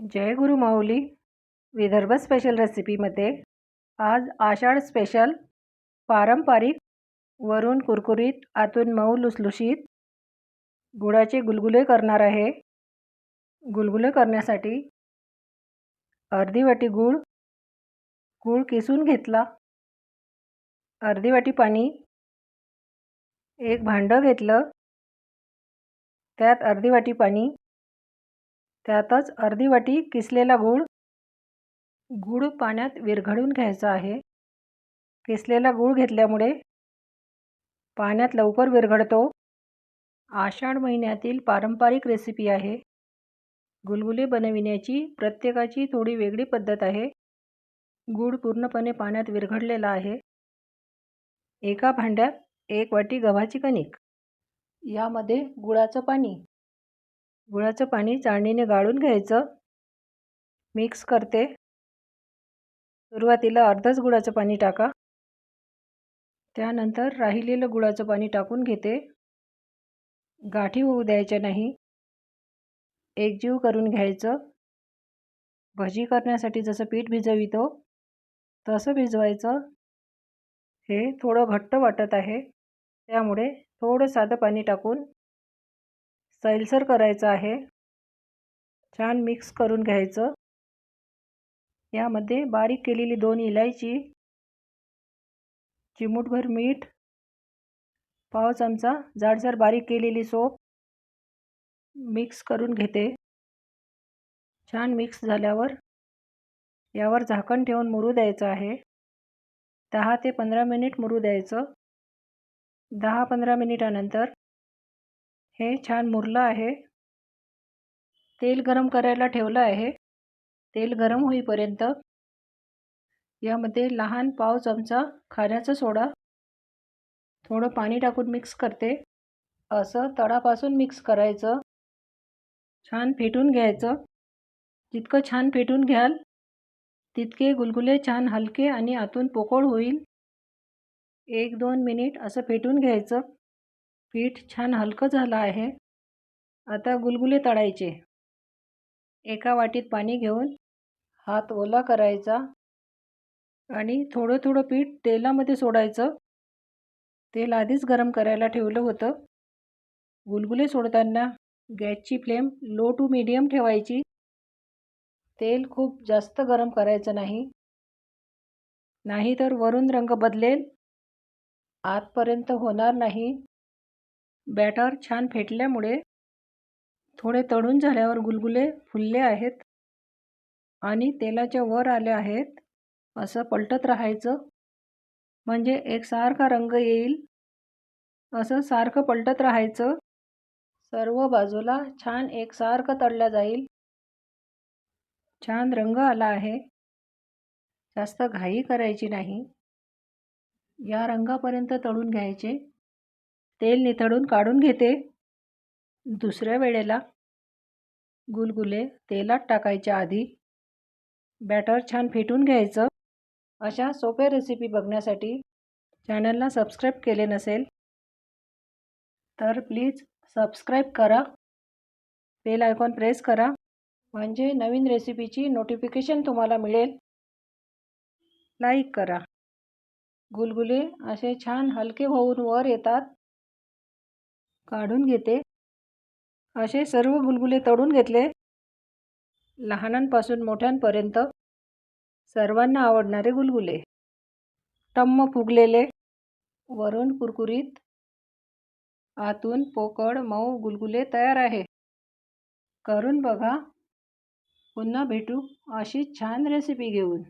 जय गुरु माऊली. Vidarbha special रेसिपीमध्ये आज आषाढ special पारंपरिक वरून कुरकुरीत आतून मऊ लुसलुशीत गुळाचे गुलगुले करणार आहे. गुलगुले करण्यासाठी अर्धी वाटी गूळ गूळ किसून घेतला. अर्धी वाटी पाणी एक भांडं घेतलं. त्यात अर्धी वाटी पाणी त्यातच अर्धी वाटी किसलेला गूळ गूळ पाण्यात विरघळून घ्यायचा आहे. किसलेला गूळ घेतल्यामुळे पाण्यात लवकर विरघळतो. आषाढ महिन्यातील पारंपरिक रेसिपी आहे. गुलगुले बनविण्याची प्रत्येकाची थोडी वेगळी पद्धत आहे. गूळ पूर्णपणे पाण्यात विरघळलेला आहे. एका भांड्यात एक वाटी गव्हाची कणिक यामध्ये गुळाचं पाणी गुळाचं पाणी चाळणीने गाळून घ्यायचं. मिक्स करते. सुरुवातीला अर्धच गुळाचं पाणी टाका. त्यानंतर राहिलेलं गुळाचं पाणी टाकून घेते. गाठी होऊ द्यायच्या नाही. एकजीव करून घ्यायचं. भजी करण्यासाठी जसं पीठ भिजवितो तसं भिजवायचं. हे थोडं घट्ट वाटत आहे. त्यामुळे थोडं साधं पाणी टाकून सैलसर करायचं आहे. छान मिक्स करून घ्यायचं. यामध्ये बारीक केलेली दोन इलायची चिमूटभर मीठ पाव चमचा जाडसर बारीक केलेली सोप मिक्स करून घेते. छान मिक्स झाल्यावर यावर झाकण ठेवून मुरू द्यायचं आहे. दहा ते पंधरा मिनिट मुरू द्यायचं. दहा पंधरा मिनिटानंतर हे छान मुरलं आहे. तेल गरम करायला ठेवलं आहे. तेल गरम होईपर्यंत यामध्ये लहान पाव चमचा खाण्याचा सोडा थोडं पाणी टाकून मिक्स करते. असं तळापासून मिक्स करायचं. छान फेटून घ्यायचं. जितकं छान फेटून घ्याल तितके गुलगुले छान हलके आणि आतून पोकळ होईल. एक दोन मिनिट असं फेटून घ्यायचं. पीठ छान हलकं झालं आहे. आता गुलगुले तळायचे. एका वाटीत पाणी घेऊन हात ओला करायचा आणि थोडं थोडं पीठ तेलामध्ये सोडायचं. तेल आधीच गरम करायला ठेवलं होतं. गुलगुले सोडताना गॅसची फ्लेम लो टू मीडियम ठेवायची. तेल खूप जास्त गरम करायचं नाही. नाही तर वरून रंग बदलेल. आतपर्यंत होणार नाही. बॅटर छान फेटल्यामुळे थोडे तळून झाल्यावर गुलगुले फुलले आहेत आणि तेलाच्या वर आले आहेत. असं पलटत राहायचं. म्हणजे एकसारखा रंग येईल. असं सारखं पलटत राहायचं. सर्व बाजूला छान एकसारखं तळल्या जाईल. छान रंग आला आहे. जास्त घाई करायची नाही. या रंगापर्यंत तळून घ्यायचे. तेल निथळून काढून घेते. दुसऱ्या वेळेला गुलगुले तेलात टाकायच्या आधी बॅटर छान फेटून घ्यायचं. अशा सोप्या रेसिपी बघण्यासाठी चॅनलला सबस्क्राईब केले नसेल तर प्लीज सबस्क्राईब करा. बेल आयकॉन प्रेस करा. म्हणजे नवीन रेसिपीची नोटिफिकेशन तुम्हाला मिळेल. लाईक करा. गुलगुले असे छान हलके होऊन वर येतात. काढून घेते. असे सर्व गुलगुले तळून घेतले. लहानांपासून मोठ्यांपर्यंत सर्वांना आवडणारे गुलगुले. टम्म फुगलेले. वरून कुरकुरीत. आतून पोकळ मऊ गुलगुले तयार आहे. करून बघा. पुन्हा भेटू अशी छान रेसिपी घेऊन.